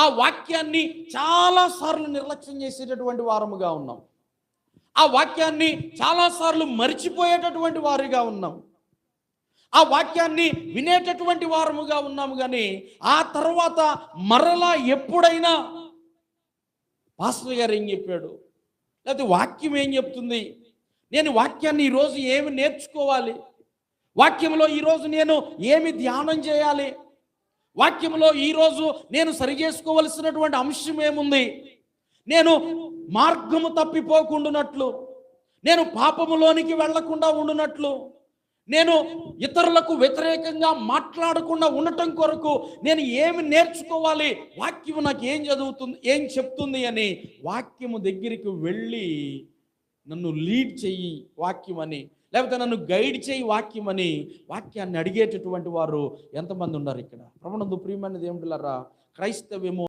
ఆ వాక్యాన్ని చాలాసార్లు నిర్లక్ష్యం చేసేటటువంటి వారముగా ఉన్నాం. ఆ వాక్యాన్ని చాలాసార్లు మరిచిపోయేటటువంటి వారిగా ఉన్నాం. ఆ వాక్యాన్ని వినేటటువంటి వారముగా ఉన్నాము కానీ ఆ తర్వాత మరలా ఎప్పుడైనా పాస్టర్ గారు ఏం చెప్పాడు? లేకపోతే వాక్యం ఏం చెప్తుంది? నేను వాక్యాన్ని ఈరోజు ఏమి నేర్చుకోవాలి? వాక్యంలో ఈరోజు నేను ఏమి ధ్యానం చేయాలి? వాక్యంలో ఈరోజు నేను సరి చేసుకోవలసినటువంటి అంశం ఏముంది? నేను మార్గము తప్పిపోకుండానట్లు నేను పాపములోనికి వెళ్ళకుండా ఉండునట్లు నేను ఇతరులకు వ్యతిరేకంగా మాట్లాడకుండా ఉండటం కొరకు నేను ఏమి నేర్చుకోవాలి? వాక్యము నాకు ఏం చదువుతుంది ఏం చెప్తుంది అని వాక్యము దగ్గరికి వెళ్ళి నన్ను లీడ్ చెయ్యి వాక్యం అని లేకపోతే నన్ను గైడ్ చేయి వాక్యం అని వాక్యాన్ని అడిగేటటువంటి వారు ఎంతమంది ఉన్నారు ఇక్కడ? ప్రమాణందు ప్రియమైనది ఏమిటిలారా క్రైస్తవ్యము